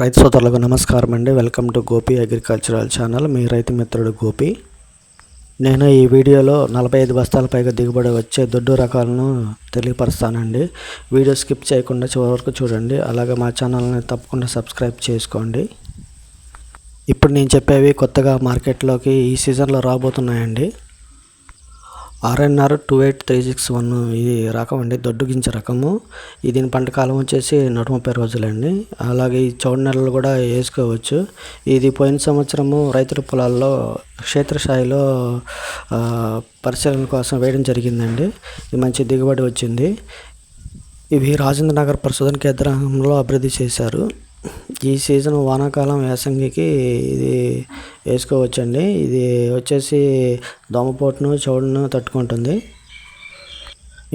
రైతు సోదరులకు నమస్కారం అండి. Welcome to Gopi agricultural channel. మీ రైతు మిత్రుడు గోపి. నేను ఈ వీడియోలో నలభై ఐదు బస్తాల పైగా దిగుబడి వచ్చే దొడ్డు రకాలను తెలియపరుస్తానండి. వీడియో స్కిప్ చేయకుండా చివరి వరకు చూడండి. అలాగే మా ఛానల్ని తప్పకుండా సబ్స్క్రైబ్ చేసుకోండి. ఇప్పుడు నేను చెప్పేవి కొత్తగా మార్కెట్లోకి ఈ సీజన్లో రాబోతున్నాయండి. RNR two eight three six one ఇది రకం అండి దొడ్డు గింజ రకము. దీని పంట కాలం వచ్చేసి నూట ముప్పై రోజులండి. అలాగే ఈ చౌడు నెలలు కూడా వేసుకోవచ్చు. ఇది పోయిన సంవత్సరము రైతుల పొలాల్లో క్షేత్రస్థాయిలో పరిశీలన కోసం వేయడం జరిగిందండి. ఇది మంచి దిగుబడి వచ్చింది. ఇవి రాజేంద్ర నగర్ పరిశోధన కేంద్రంలో అభివృద్ధి చేశారు. ఈ సీజన్ వానాకాలం వేసంగికి ఇది వేసుకోవచ్చండి. ఇది వచ్చేసి దోమపోటును చౌడును తట్టుకుంటుంది.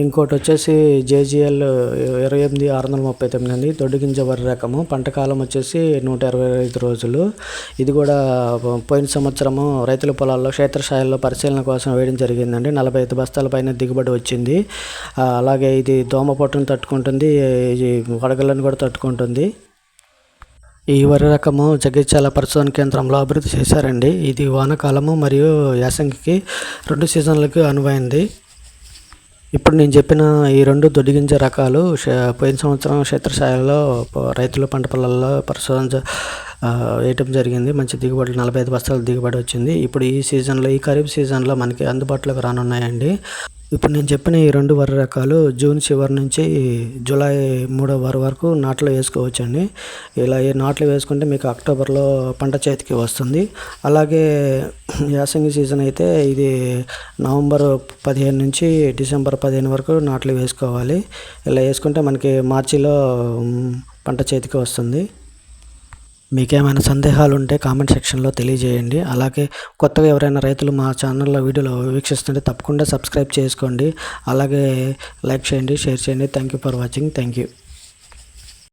ఇంకోటి వచ్చేసి జేజిఎల్ ఇరవై ఎనిమిది ఆరు వందల ముప్పై తొమ్మిది అండి. దొడ్డుగింజ వరి రకము. పంట కాలం వచ్చేసి నూట ఇరవై ఐదు రోజులు. ఇది కూడా పోయిన సంవత్సరము రైతుల పొలాల్లో క్షేత్రస్థాయిలో పరిశీలన కోసం వేయడం జరిగిందండి. నలభై ఐదు బస్తాల పైన దిగుబడి వచ్చింది. అలాగే ఇది దోమ పొట్టును తట్టుకుంటుంది ఇది వడగళ్ళను కూడా తట్టుకుంటుంది. ఈ వరి రకము జగిత్యాల పరిశోధన కేంద్రంలో అభివృద్ధి చేశారండి. ఇది వానాకాలము మరియు యాసంగికి రెండు సీజన్లకు అనువైంది. ఇప్పుడు నేను చెప్పిన ఈ రెండు దొడ్డిగింజ రకాలు పోయిన సంవత్సరం క్షేత్రస్థాయిలో రైతుల పంట పొలాల్లో పరిశోధన వేయటం జరిగింది. మంచి దిగుబడి నలభై ఐదు బస్తాల దిగుబడి వచ్చింది. ఇప్పుడు ఈ సీజన్లో ఈ ఖరీఫ్ సీజన్లో మనకి అందుబాటులోకి రానున్నాయండి. ఇప్పుడు నేను చెప్పిన ఈ రెండు వరి రకాలు జూన్ చివరి నుంచి జూలై మూడో వారం వరకు నాట్లు వేసుకోవచ్చండి. ఇలా ఈ నాట్లు వేసుకుంటే మీకు అక్టోబర్లో పంట చేతికి వస్తుంది. అలాగే యాసంగి సీజన్ అయితే ఇది నవంబర్ పదిహేను నుంచి డిసెంబర్ పదిహేను వరకు నాట్లు వేసుకోవాలి. ఇలా వేసుకుంటే మనకి మార్చిలో పంట చేతికి వస్తుంది. మీకేమైనా సందేహాలు ఉంటే కామెంట్ సెక్షన్లో తెలియజేయండి. అలాగే కొత్తగా ఎవరైనా రైతులు మా ఛానల్లో వీడియోలో వీక్షిస్తుంటే తప్పకుండా సబ్స్క్రైబ్ చేసుకోండి. అలాగే లైక్ చేయండి షేర్ చేయండి. Thank you for watching. Thank you.